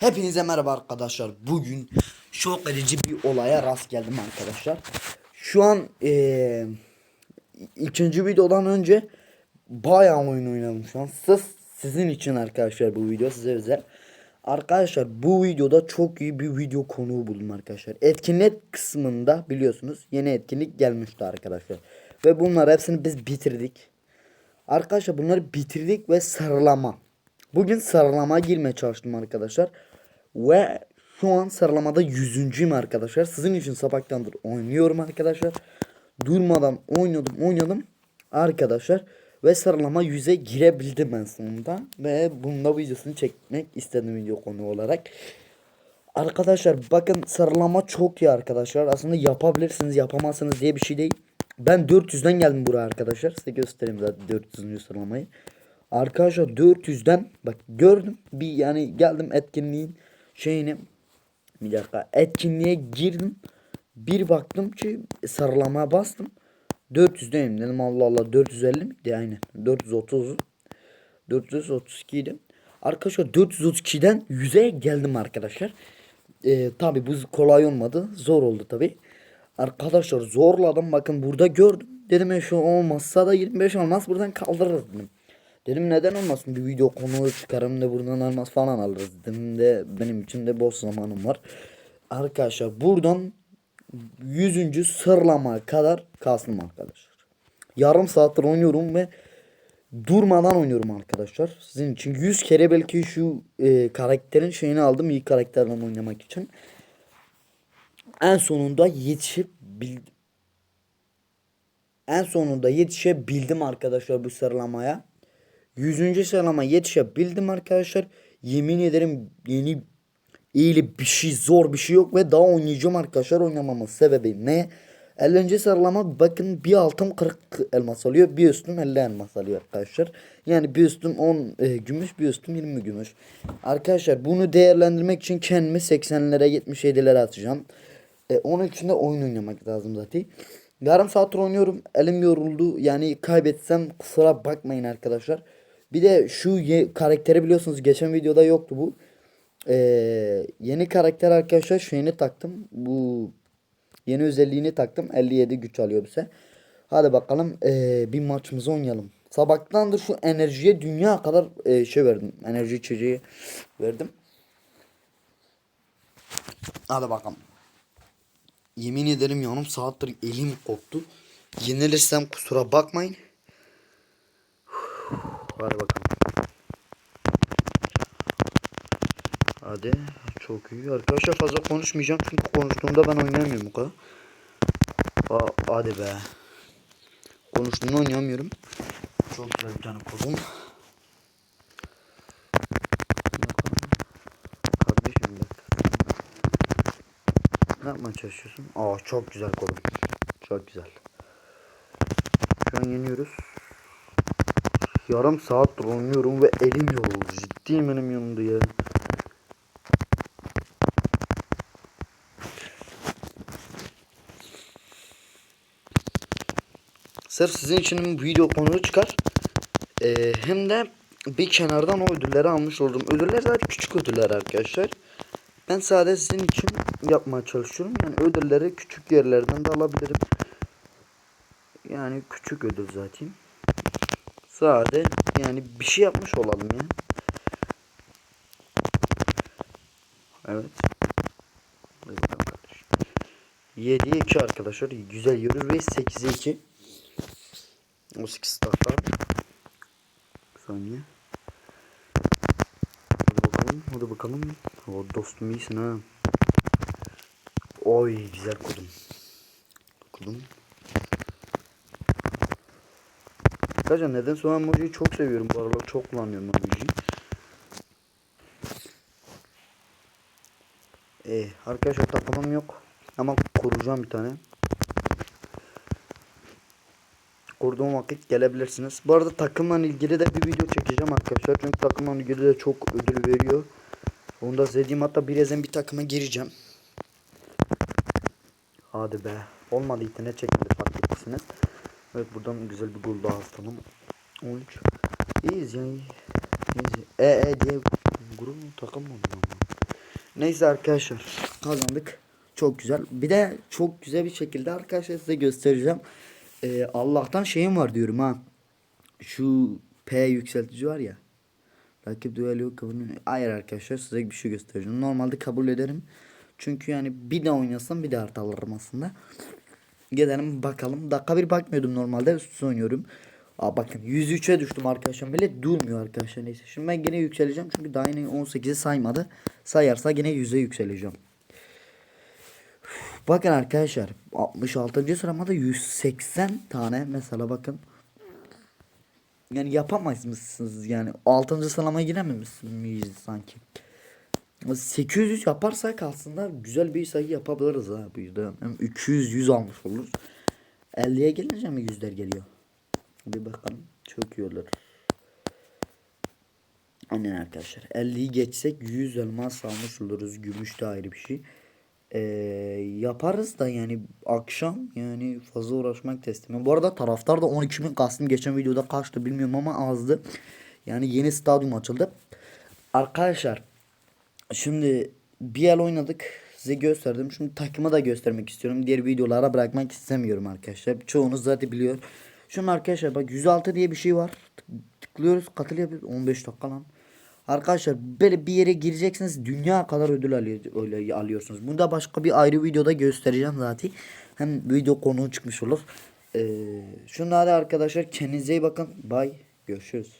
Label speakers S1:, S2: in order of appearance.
S1: Hepinize merhaba arkadaşlar. Bugün şok edici bir olaya rast geldim arkadaşlar. Şu an eee ikinci videodan önce bayağı oyun oynadım şu an. Sırf sizin için arkadaşlar bu video size özel. Arkadaşlar bu videoda çok iyi bir video konuğu buldum arkadaşlar. Etkinlik kısmında biliyorsunuz yeni etkinlik gelmişti arkadaşlar. Ve bunlar hepsini biz bitirdik. Arkadaşlar bunları bitirdik ve sarılama. Bugün sarılama girmeye çalıştım arkadaşlar. Ve şu an sıralamada yüzüncüyüm arkadaşlar. Sizin için sabahtandır oynuyorum arkadaşlar. Durmadan oynadım oynadım arkadaşlar. Ve sıralama 100'e girebildim ben sonunda. Ve bunda videosunu çekmek istedim video konu olarak. Arkadaşlar bakın sıralama çok iyi arkadaşlar. Aslında yapabilirsiniz yapamazsınız diye bir şey değil. Ben 400'den geldim buraya arkadaşlar. Size göstereyim zaten 400. sıralamayı. Arkadaşlar 400'den bak gördüm bir yani geldim etkinliğin şeyini bir dakika etkinliğe girdim. Bir baktım ki sarılamaya bastım. 400'deyim dedim Allah Allah 450 miydi aynen 430 432 idi. Arkadaşlar 432'den 100'e geldim arkadaşlar. Ee, tabi bu kolay olmadı. Zor oldu tabi. Arkadaşlar zorladım. Bakın burada gördüm. Dedim ya şu olmazsa da 25 olmaz buradan kaldırırız dedim. Dedim neden olmasın bir video konu çıkarım da buradan almaz falan alırız dedim de benim için de boş zamanım var. Arkadaşlar buradan 100. sırlama kadar kastım arkadaşlar. Yarım saattir oynuyorum ve durmadan oynuyorum arkadaşlar. Sizin için 100 kere belki şu e, karakterin şeyini aldım iyi karakterle oynamak için. En sonunda yetişip bildim. En sonunda yetişebildim arkadaşlar bu sıralamaya. 100. sıralama yetişebildim arkadaşlar. Yemin ederim yeni iyi bir şey zor bir şey yok ve daha oynayacağım arkadaşlar oynamamın sebebi ne? 50. sıralama bakın bir altım 40 elmas alıyor bir üstüm 50 elmas alıyor arkadaşlar. Yani bir üstüm 10 e, gümüş bir üstüm 20 gümüş. Arkadaşlar bunu değerlendirmek için kendimi 80'lere 77'lere atacağım. E, onun için de oyun oynamak lazım zaten. Yarım saattir oynuyorum. Elim yoruldu. Yani kaybetsem kusura bakmayın arkadaşlar. Bir de şu karakteri biliyorsunuz geçen videoda yoktu bu. Ee, yeni karakter arkadaşlar şeyini taktım. Bu yeni özelliğini taktım. 57 güç alıyor bize. Hadi bakalım ee, bir maçımızı oynayalım. Sabahtandır şu enerjiye dünya kadar ee, şey verdim. Enerji içeceği verdim. Hadi bakalım. Yemin ederim yanım saattir elim koptu. Yenilirsem kusura bakmayın. Hadi bakalım. Hadi. Çok iyi. Arkadaşlar fazla konuşmayacağım. Çünkü konuştuğumda ben oynayamıyorum bu kadar. Aa, hadi be. Konuştuğumda oynayamıyorum. Çok güzel bir tane kodum. Kardeşim. Ne yapmaya çalışıyorsun? Aa çok güzel kodum. Çok güzel. Şu an yeniyoruz. Yarım saattir oynuyorum ve elim yoruldu. Ciddiyim benim yanımda ya. Sırf sizin için bir video konuğu çıkar. Ee, hem de bir kenardan o ödülleri almış oldum. Ödüller zaten küçük ödüller arkadaşlar. Ben sadece sizin için yapmaya çalışıyorum. Yani ödülleri küçük yerlerden de alabilirim. Yani küçük ödül zaten. Sade yani bir şey yapmış olalım ya. Evet. Hadi bakalım kardeşim. 7'ye 2 arkadaşlar. Güzel yürür ve 8'e 2. O 8 startlar. Saniye. Hadi bakalım. Hadi bakalım. O dostum iyisin ha. Oy güzel kodum. Kodum. Arkadaşlar neden sonra emojiyi çok seviyorum bu aralar çok kullanıyorum emojiyi. Ee, arkadaşlar takımım yok ama kuracağım bir tane. Kurduğum vakit gelebilirsiniz. Bu arada takımla ilgili de bir video çekeceğim arkadaşlar. Çünkü takımla ilgili de çok ödül veriyor. Onu da izlediğim hatta birazdan bir takıma gireceğim. Hadi be. Olmadı internet çekmedi fark etmişsiniz. Evet buradan güzel bir gol daha atalım. 13. İyiyiz yani. İyiyiz. E e diye grup takım mı? Neyse arkadaşlar kazandık. Çok güzel. Bir de çok güzel bir şekilde arkadaşlar size göstereceğim. Ee, Allah'tan şeyim var diyorum ha. Şu P yükseltici var ya. Rakip düello kabul Hayır arkadaşlar size bir şey göstereceğim. Normalde kabul ederim. Çünkü yani bir de oynasam bir de artı alırım aslında. Gidelim bakalım. Dakika bir bakmıyordum normalde. Sus oynuyorum. Aa bakın 103'e düştüm arkadaşlar. Bile durmuyor arkadaşlar. Neyse. Şimdi ben gene yükseleceğim. Çünkü daha yine 18'i saymadı. Sayarsa gene 100'e yükseleceğim. Bakın arkadaşlar. 66. sıramda 180 tane. Mesela bakın. Yani yapamaz mısınız yani? 6. sıralama girememiş miyiz sanki? 800 yaparsak aslında güzel bir sayı yapabiliriz ha bu yüzden. Hem 200 100 almış oluruz. 50'ye gelince mi yüzler geliyor? Bir bakalım. Çok iyi olur. Aynen arkadaşlar. 50'yi geçsek 100 elmas almış oluruz. Gümüş de ayrı bir şey. Ee, yaparız da yani akşam yani fazla uğraşmak istemiyorum. Bu arada taraftar da 12 bin kastım. Geçen videoda kaçtı bilmiyorum ama azdı. Yani yeni stadyum açıldı. Arkadaşlar Şimdi bir el oynadık. Size gösterdim. Şimdi takımı da göstermek istiyorum. Diğer videolara bırakmak istemiyorum arkadaşlar. Çoğunuz zaten biliyor. Şimdi arkadaşlar bak 106 diye bir şey var. Tık- Tıklıyoruz. Katıl yapıyoruz. 15 dakika lan. Arkadaşlar böyle bir yere gireceksiniz. Dünya kadar ödül alıyorsunuz. Bunu da başka bir ayrı videoda göstereceğim zaten. Hem video konuğu çıkmış olur. Ee, şunları arkadaşlar kendinize iyi bakın. Bye. Görüşürüz.